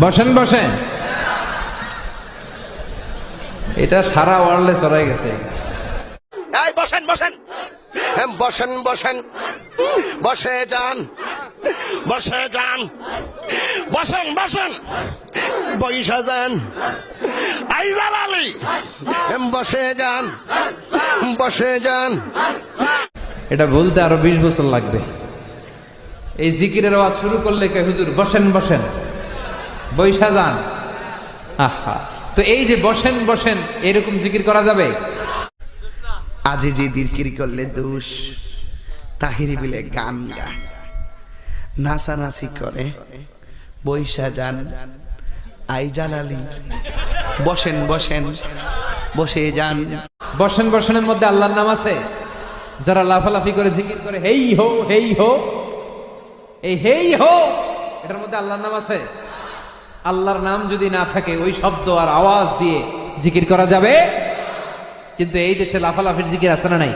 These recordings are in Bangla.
বসেন বসেন। এটা সারা ওয়ার্ল্ডে চড়াই গেছে। বসেন বসেন। হ্যাঁ, বসেন বসেন। বসে যান। বসে যান। বসেন বসেন। বৈশা যান। আইজাল আলী হ্যাঁ, বসে যান। বসে যান। এটা বলতে আরও বিশ বছর লাগবে। এই জিকিরের আওয়াজ শুরু করলে কে হুজুর বসেন বসেন। বৈশা যান। আহা। তো এই যে বসেন বসেন এরকম জিকির করা যাবে? আজি যে দিরকিরি করলে দোষ তাহিরি বিলে গান গায়। নাচানাচি করে বৈশা যান। আই জালালি বসেন বসেন বসে যান। বসেন বসেনের মধ্যে আল্লাহর নাম আছে? যারা লাফালাফি করে জিকির করে হেই হো হেই হো এই হেই হো এটার মধ্যে আল্লাহর নাম আছে? আল্লাহর নাম যদি না থাকে ওই শব্দ আর আওয়াজ দিয়ে জিকির করা যাবে? কিন্তু এই দেশে লাফালাফির জিকির আছে না নাই?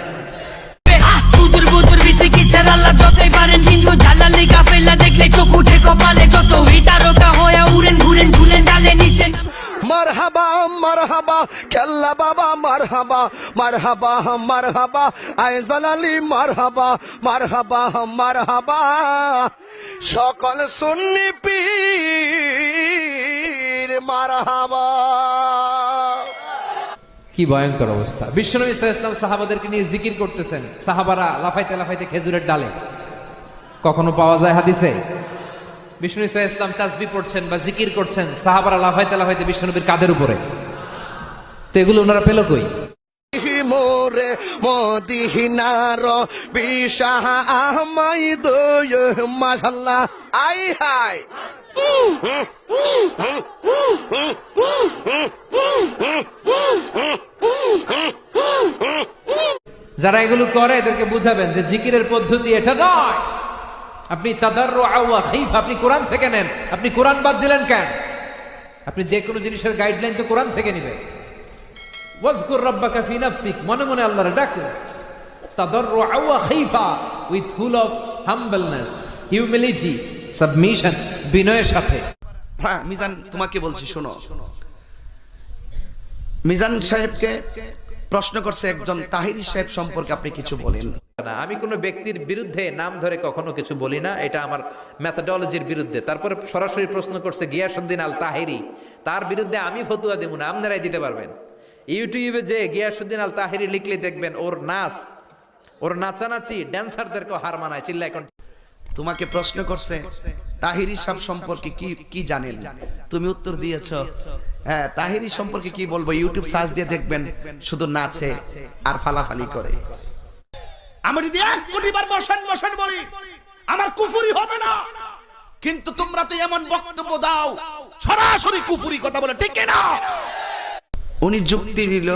বুদুর বুদুর বিতে কিচ্ছার আল্লাহ যতই পারেন হিন্দু জালালি কাফেলা দেখলে চোখ উঠে কপালে যত তারকা হয়ে উড়েন ঘুরেন ঝুলেন ডালে নিচে। মারহাবা মারহাবা কেল্লা বাবা মারহাবা মারহাবা মারহাবা আইজাল আলী মারহাবা মারহাবা মারহাবা। সকল সুন্নি পীর মারহাবা কি ভয়ঙ্কর অবস্থা। বিশ্বনবী ইসলাম ইসলাম সাহাবাদেরকে নিয়ে জিকির করতেছেন। সাহাবারা লাফাইতে লাফাইতে খেজুরের ডালে। কখনো পাওয়া যায় হাদিসে? বিষ্ণু ইসা ইসলাম তাজবি পড়ছেন বা জিকির করছেন সাহাবারা লাফাইতে লাফাইতে বিশ্বনবীর কাদের উপরে? তো এগুলো ওনারা পেল কই? মোরে মদিনার বিশাহ আহমাই দয় মাশাল্লাহ আই হাই যারা এগুলো করে, এদেরকে বুঝাবেন যে জিকিরের পদ্ধতি এটা নয়। আপনি তাদার আপনি কোরআন থেকে নেন। আপনি কোরআন বাদ দিলেন কেন? আপনি যে কোনো জিনিসের গাইডলাইন তো কোরআন থেকে নেবেন। ওয়াজকুর মনে মনে আল্লাহরে ডাকো তাদাররু আওয়া খাইফা with full of humbleness, humility. Submission বিনয়ের সাথে। হ্যাঁ মিজান তোমাকে বলছি শোনো। মিজান সাহেবকে প্রশ্ন করছে একজন তাহিরি সাহেব সম্পর্কে আপনি কিছু বলেন। না আমি কোনো ব্যক্তির বিরুদ্ধে নাম ধরে কখনো কিছু বলি না এটা আমার ম্যাথাডোলজির বিরুদ্ধে। তারপরে সরাসরি প্রশ্ন করছে গিয়াসুদ্দিন আল তাহিরি তার বিরুদ্ধে আমি ফতুয়া দেব না আপনারাই দিতে পারবেন। ইউটিউবে যে গিয়াসুদ্দিন আল তাহিরি লিখলে দেখবেন ওর নাচ ওর নাচানাচি ড্যান্সারদেরকে হার মানায় চিল্লা এখন তোমাকে প্রশ্ন করছে তাহিরি সাহেব সম্পর্কে কি কি জানেন? তুমি উত্তর দিয়েছ হ্যাঁ তাহিরি সম্পর্কে কি বলব? ইউটিউব সার্চ দিয়ে দেখবেন শুধু নাচে আর ফালাফালি করে। আমি যদি এক কোটি বার বসেন বসেন বলি আমার কুফুরি হবে না। কিন্তু তোমরা তো এমন বক্তব্য দাও সরাসরি কুফুরি কথা বলে ঠিক না উনি যুক্তি দিল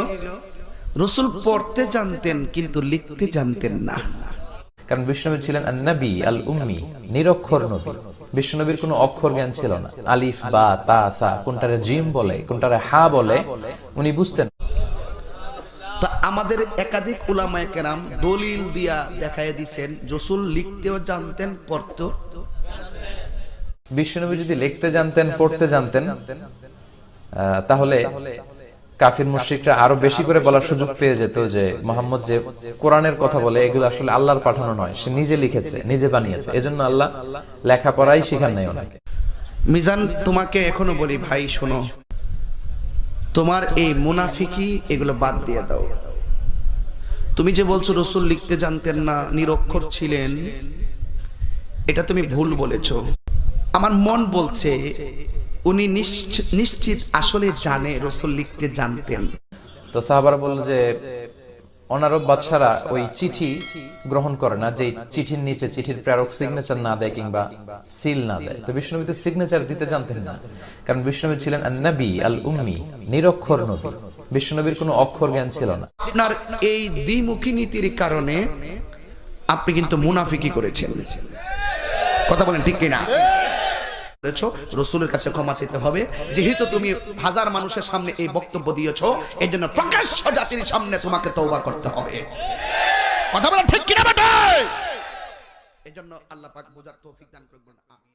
রসুল পড়তে জানতেন কিন্তু লিখতে জানতেন না। কারণ বিষ্ণুনবী ছিলেন নবী আল উম্মি নিরক্ষর নবী। বিষ্ণুনবীর কোনো অক্ষর জ্ঞান ছিল না। আলিফ বা তা সা কোনটারে জিম বলে কোনটারে হা বলে উনি বুঝতেন। আমাদের একাধিক উলামায়ে কেরাম দলিল দিয়া দেখায় দিছেন রসুল লিখতেও জানতেন পড়তেও। বিশ্বনবী যদি লিখতে জানতেন পড়তে জানতেন আহ, তাহলে কাফির মুশরিকরা আরও বেশি করে বলার সুযোগ পেয়ে যেত যে মোহাম্মদ যে কোরআনের কথা বলে এগুলো আসলে আল্লাহর পাঠানো নয় সে নিজে লিখেছে নিজে বানিয়েছে এজন্য আল্লাহ লেখাপড়াই শিখান নাই ওনাকে। মিজান তোমাকে এখনও বলি ভাই শোনো। তোমার এই মুনাফিকি এগুলো বাদ দিয়ে দাও। তুমি যে বলছো রসুল লিখতে জানতেন না নিরক্ষর ছিলেন এটা তুমি ভুল বলেছ। আমার মন বলছে উনি নিশ্চিত আসলে জানে রসুল লিখতে জানতেন। তো সাহাবারা বলল যে অনারব বাদশারা ওই চিঠি গ্রহণ করে না যে চিঠির নিচে চিঠির প্রেরক সিগনেচার না দেয় কিংবা সিল না দেয়। তো বিষ্ণুনবী তো সিগনেচার দিতে জানতেন না। কারণ বিষ্ণুনবী ছিলেন নবী আল উম্মি নিরক্ষর নবী। বিষ্ণুনবীর কোনো অক্ষর জ্ঞান ছিল না। আপনার এই দ্বিমুখী নীতির কারণে আপনি কিন্তু মুনাফিকি করেছেন। কথা বলেন ঠিক কিনা? করেছ, রসুলের কাছে ক্ষমা চাইতে হবে। যেহেতু তুমি হাজার মানুষের সামনে এই বক্তব্য দিয়েছ এই জন্য প্রকাশ্য জাতির সামনে তোমাকে তৌবা করতে হবে। কথা বলা ঠিক কিনা এই জন্য আল্লাহ পাক বোঝার তৌফিক দান করবেন আমিন।